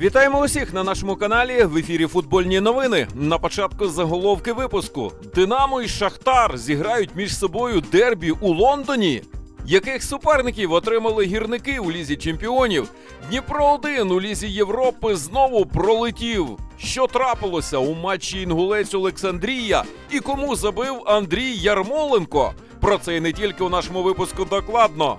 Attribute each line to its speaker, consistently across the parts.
Speaker 1: Вітаємо усіх на нашому каналі в ефірі футбольні новини. На початку заголовки випуску: Динамо і Шахтар зіграють між собою дербі у Лондоні. Яких суперників отримали гірники у лізі чемпіонів? Дніпро 1 у лізі Європи знову пролетів. Що трапилося у матчі Інгулець Олександрія і кому забив Андрій Ярмоленко? Про це і не тільки у нашому випуску докладно.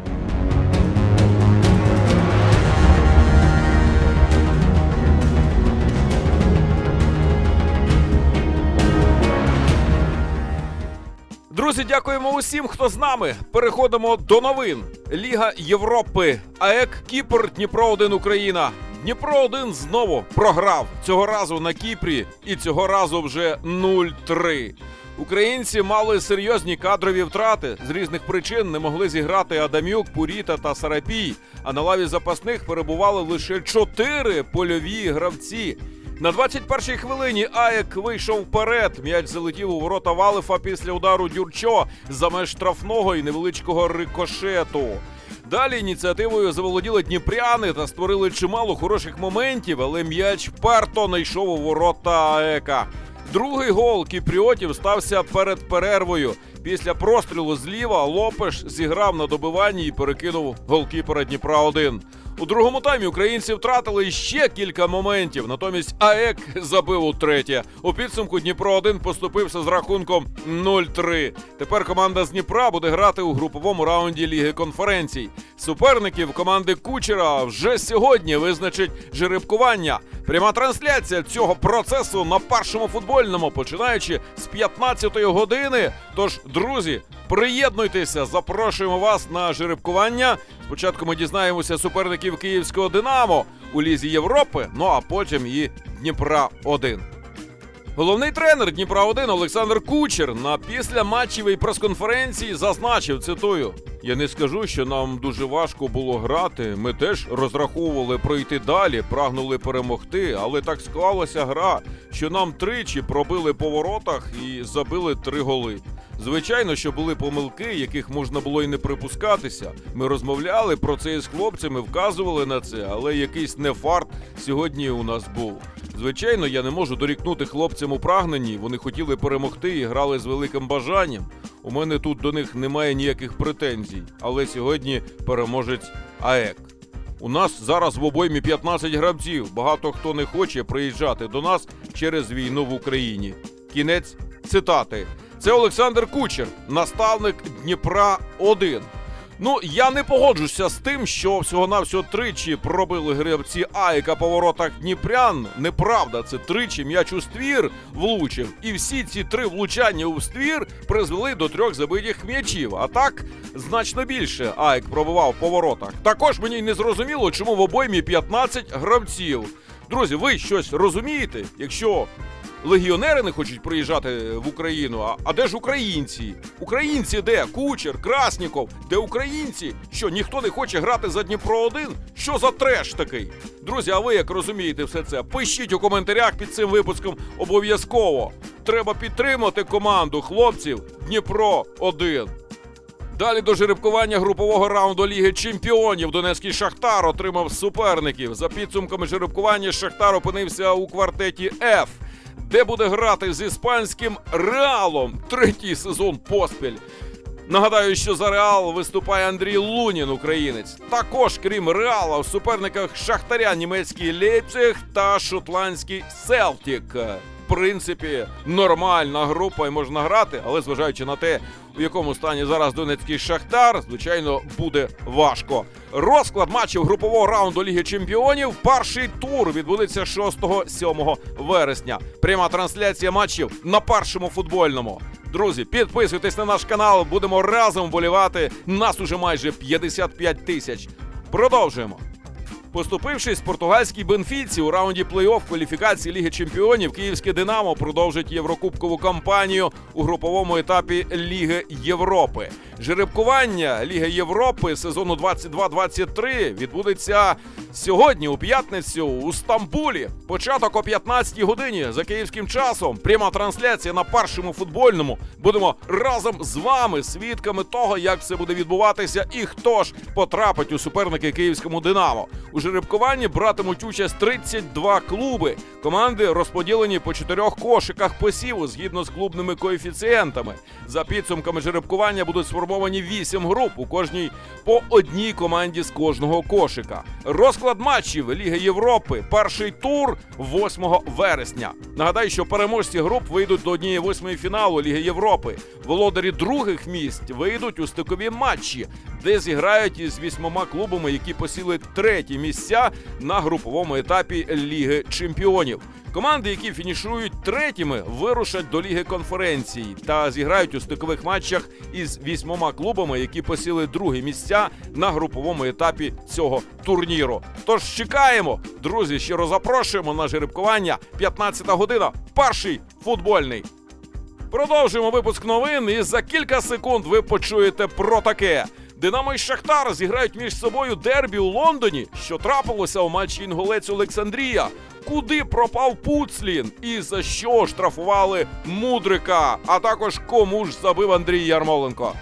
Speaker 1: Друзі, дякуємо усім, хто з нами. Переходимо до новин. Ліга Європи. АЕК Кіпр Дніпро 1 Україна. Дніпро 1 знову програв цього разу на Кіпрі, і цього разу вже 0-3. Українці мали серйозні кадрові втрати. З різних причин не могли зіграти Адамюк, Пуріта та Сарапій. А на лаві запасних перебували лише чотири польові гравці. На 21-й хвилині Аєк вийшов вперед. М'яч залетів у ворота Валифа після удару Дюрчо за меж штрафного і невеличкого рикошету. Далі ініціативою заволоділи дніпряни та створили чимало хороших моментів, але м'яч вперто не йшов у ворота АЕКа. Другий гол кіпріотів стався перед перервою. Після прострілу зліва Лопеш зіграв на добиванні і перекинув голкіпера Дніпра 1 у другому таймі українці втратили ще кілька моментів. Натомість АЕК забив у третє. У підсумку Дніпро 1 поступився з рахунком 0-3. Тепер команда з Дніпра буде грати у груповому раунді Ліги конференцій. Суперників команди Кучера вже сьогодні визначить жеребкування. Пряма трансляція цього процесу на першому футбольному, починаючи з 15-ї години. Тож, друзі, приєднуйтеся, запрошуємо вас на жеребкування. Спочатку ми дізнаємося суперників київського Динамо у лізі Європи, ну а потім і Дніпра 1 Головний тренер Дніпра 1 Олександр Кучер на післяматчевій прес-конференції зазначив, цитую: Я не скажу, що нам дуже важко було грати. Ми теж розраховували пройти далі, прагнули перемогти, але так склалася гра, що нам тричі пробили по воротах і забили три голи. Звичайно, що були помилки, яких можна було і не припускатися. Ми розмовляли про це із хлопцями, вказували на це, але якийсь нефарт сьогодні у нас був. Звичайно, я не можу дорікнути хлопцям у прагненні. Вони хотіли перемогти і грали з великим бажанням. У мене тут до них немає ніяких претензій, але сьогодні переможець АЕК. У нас зараз в обоймі 15 гравців. Багато хто не хоче приїжджати до нас через війну в Україні. Кінець цитати. Це Олександр Кучер, наставник Дніпра 1 Ну, я не погоджуся з тим, що всього-навсього тричі пробили гравці Айка по воротах Дніпрян. Неправда, це тричі м'яч у ствір влучив. І всі ці три влучання у ствір призвели до трьох забитих м'ячів. А так значно більше Айк пробивав по воротах. Також мені не зрозуміло, чому в обоймі 15 гравців. Друзі, ви щось розумієте? Якщо легіонери не хочуть приїжджати в Україну. А, а де ж українці? Українці де? Кучер, Красніков, де українці? Що ніхто не хоче грати за Дніпро 1 Що за треш такий? Друзі, а ви як розумієте все це? Пишіть у коментарях під цим випуском обов'язково. Треба підтримати команду хлопців Дніпро 1 Далі до жеребкування групового раунду Ліги Чемпіонів Донецький Шахтар отримав суперників. За підсумками жеребкування Шахтар опинився у квартеті F, де буде грати з іспанським Реалом третій сезон поспіль. Нагадаю, що за Реал виступає Андрій Лунін, українець. Також, крім Реала, в суперниках Шахтаря німецький Лейпциг та шотландський Селтік. Принципі нормальна група і можна грати, але зважаючи на те, у якому стані зараз Донецький Шахтар, звичайно, буде важко. Розклад матчів групового раунду Ліги Чемпіонів. Перший тур відбудеться 6-7 вересня. Пряма трансляція матчів на першому футбольному. Друзі, підписуйтесь на наш канал, будемо разом вболівати. Нас уже майже 55 тисяч. Продовжуємо. Поступившись португальській Бенфіці у раунді плей-офф кваліфікації Ліги Чемпіонів, київське Динамо продовжить єврокубкову кампанію у груповому етапі Ліги Європи. Жеребкування Ліги Європи сезону 22-23 відбудеться сьогодні, у п'ятницю, у Стамбулі. Початок о 15 годині за київським часом. Пряма трансляція на першому футбольному. Будемо разом з вами свідками того, як все буде відбуватися, і хто ж потрапить у суперники київському Динамо. У жеребкуванні братимуть участь 32 клуби. Команди розподілені по чотирьох кошиках посіву згідно з клубними коефіцієнтами. За підсумками жеребкування будуть сформовані 8 груп у кожній по одній команді з кожного кошика. Розклад матчів Ліги Європи. Перший тур 8 вересня. Нагадаю, що переможці груп вийдуть до однієї восьмої фіналу Ліги Європи. Володарі других місць вийдуть у стикові матчі, де зіграють із вісьмома клубами, які посіли треті місця на груповому етапі Ліги Чемпіонів. Команди, які фінішують третіми, вирушать до Ліги конференцій та зіграють у стикових матчах із вісьмома клубами, які посіли другі місця на груповому етапі цього турніру. Тож чекаємо, друзі, щиро запрошуємо на жеребкування. 15 година. Перший футбольний. Продовжуємо випуск новин, і за кілька секунд ви почуєте про таке. Динамо і Шахтар зіграють між собою дербі у Лондоні, що трапилося у матчі Інгулець Олександрія. Куди пропав Пуцлін і за що штрафували Мудрика, а також кому ж забив Андрій Ярмоленко.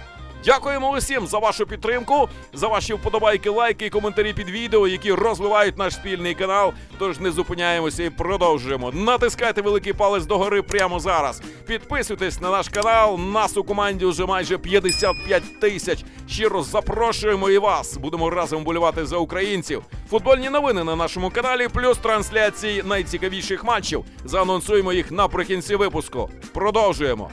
Speaker 1: Дякуємо усім за вашу підтримку, за ваші вподобайки, лайки і коментарі під відео, які розвивають наш спільний канал. Тож не зупиняємося і продовжуємо. Натискайте великий палець догори прямо зараз. Підписуйтесь на наш канал. Нас у команді вже майже 55 тисяч. Щиро запрошуємо і вас. Будемо разом болювати за українців. Футбольні новини на нашому каналі, плюс трансляції найцікавіших матчів. Заанонсуємо їх наприкінці випуску. Продовжуємо.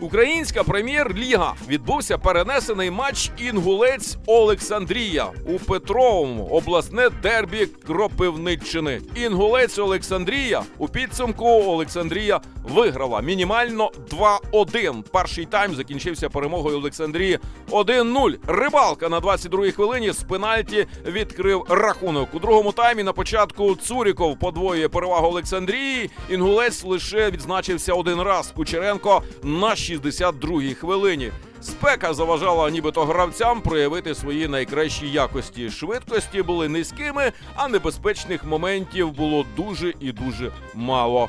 Speaker 1: Українська прем'єр-ліга відбувся перенесений матч Інгулець Олександрія у Петровому обласне дербі Кропивниччини. Інгулець Олександрія у підсумку Олександрія виграла мінімально 2-1. Перший тайм закінчився перемогою Олександрії 1-0. Рибалка на 22-й хвилині з пенальті відкрив рахунок. У другому таймі на початку Цуріков подвоює перевагу Олександрії. Інгулець лише відзначився один раз. Кучеренко на 62-й хвилині. Спека заважала нібито гравцям проявити свої найкращі якості. Швидкості були низькими, а небезпечних моментів було дуже і дуже мало.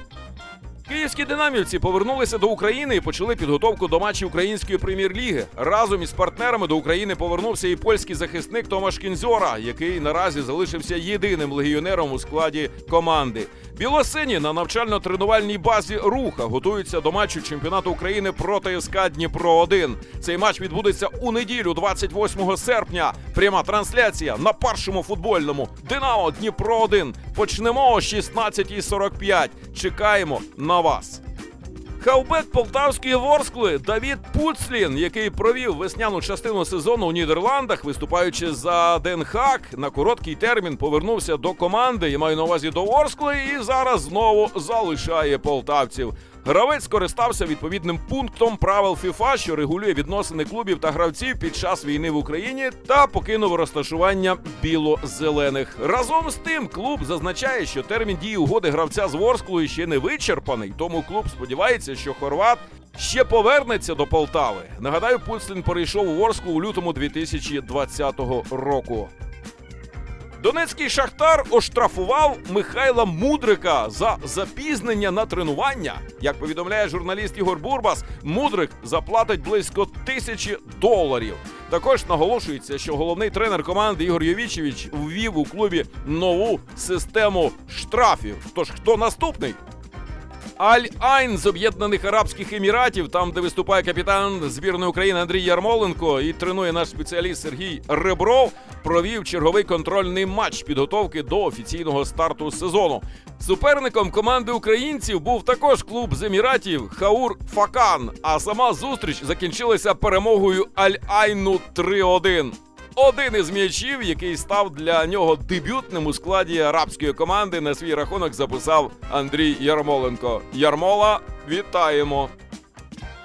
Speaker 1: Київські динамівці повернулися до України і почали підготовку до матчів української прем'єр-ліги. Разом із партнерами до України повернувся і польський захисник Томаш Кінзьора, який наразі залишився єдиним легіонером у складі команди. Білосині на навчально-тренувальній базі руха готуються до матчу чемпіонату України проти СК Дніпро 1 Цей матч відбудеться у неділю, 28 серпня. Пряма трансляція на першому футбольному Динамо Дніпро 1 Почнемо о 16.45. Чекаємо на вас. Хавбек полтавської ворскли Давід Пуцлін, який провів весняну частину сезону у Нідерландах, виступаючи за Денхак, на короткий термін повернувся до команди. Я маю на увазі до Ворскли, і зараз знову залишає полтавців. Гравець скористався відповідним пунктом правил ФІФА, що регулює відносини клубів та гравців під час війни в Україні, та покинув розташування біло-зелених. Разом з тим, клуб зазначає, що термін дії угоди гравця з Ворсклою ще не вичерпаний, тому клуб сподівається, що Хорват ще повернеться до Полтави. Нагадаю, Пуцлін перейшов у Ворсклу у лютому 2020 року. Донецький шахтар оштрафував Михайла Мудрика за запізнення на тренування. Як повідомляє журналіст Ігор Бурбас, Мудрик заплатить близько тисячі доларів. Також наголошується, що головний тренер команди Ігор Йовічевич ввів у клубі нову систему штрафів. Тож хто наступний? Аль-Айн з Об'єднаних Арабських Еміратів, там, де виступає капітан збірної України Андрій Ярмоленко і тренує наш спеціаліст Сергій Ребров, провів черговий контрольний матч підготовки до офіційного старту сезону. Суперником команди українців був також клуб з Еміратів Хаур Факан. А сама зустріч закінчилася перемогою Аль-Айну 3-1. Один із м'ячів, який став для нього дебютним у складі арабської команди, на свій рахунок записав Андрій Ярмоленко. Ярмола, вітаємо!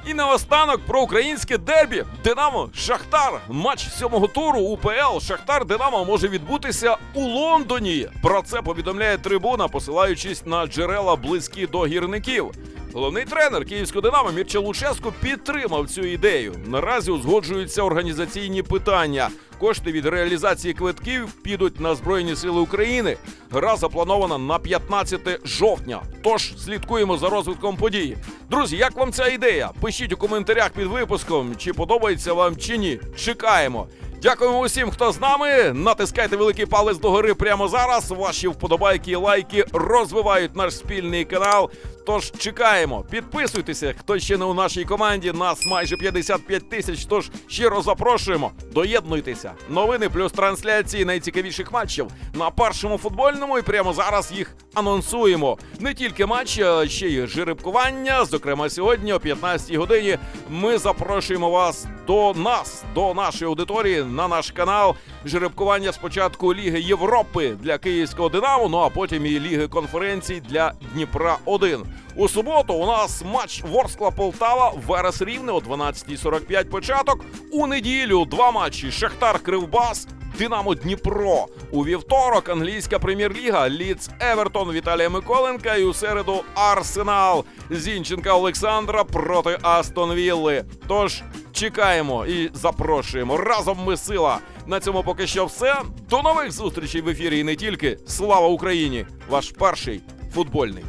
Speaker 1: І наостанок про українське дербі Динамо Шахтар. Матч сьомого туру УПЛ Шахтар Динамо може відбутися у Лондоні. Про це повідомляє трибуна, посилаючись на джерела близькі до гірників. Головний тренер київського Динамо Мірча Луческо підтримав цю ідею. Наразі узгоджуються організаційні питання. Кошти від реалізації квитків підуть на Збройні Сили України. Гра запланована на 15 жовтня. Тож слідкуємо за розвитком події. Друзі, як вам ця ідея? Пишіть у коментарях під випуском, чи подобається вам чи ні. Чекаємо. Дякуємо усім, хто з нами. Натискайте великий палець догори прямо зараз. Ваші вподобайки і лайки розвивають наш спільний канал. Тож чекаємо. Підписуйтеся, хто ще не у нашій команді. Нас майже 55 тисяч. Тож щиро запрошуємо. Доєднуйтеся. Новини плюс трансляції найцікавіших матчів на першому футбольному. І прямо зараз їх анонсуємо. Не тільки матч, а ще й жеребкування. Зокрема, сьогодні о 15 годині ми запрошуємо вас до нас, до нашої аудиторії на наш канал. Жеребкування спочатку Ліги Європи для Київського Динамо, ну а потім і Ліги конференцій для Дніпра 1 У суботу у нас матч Ворскла Полтава, Верес Рівне о 12.45 початок. У неділю два матчі Шахтар Кривбас. Динамо Дніпро у вівторок. Англійська прем'єр-ліга Ліц Евертон Віталія Миколенка. І у середу Арсенал Зінченка Олександра проти Астон Вілли. Тож чекаємо і запрошуємо. Разом ми сила. На цьому поки що все. До нових зустрічей в ефірі і не тільки. Слава Україні! Ваш перший футбольний.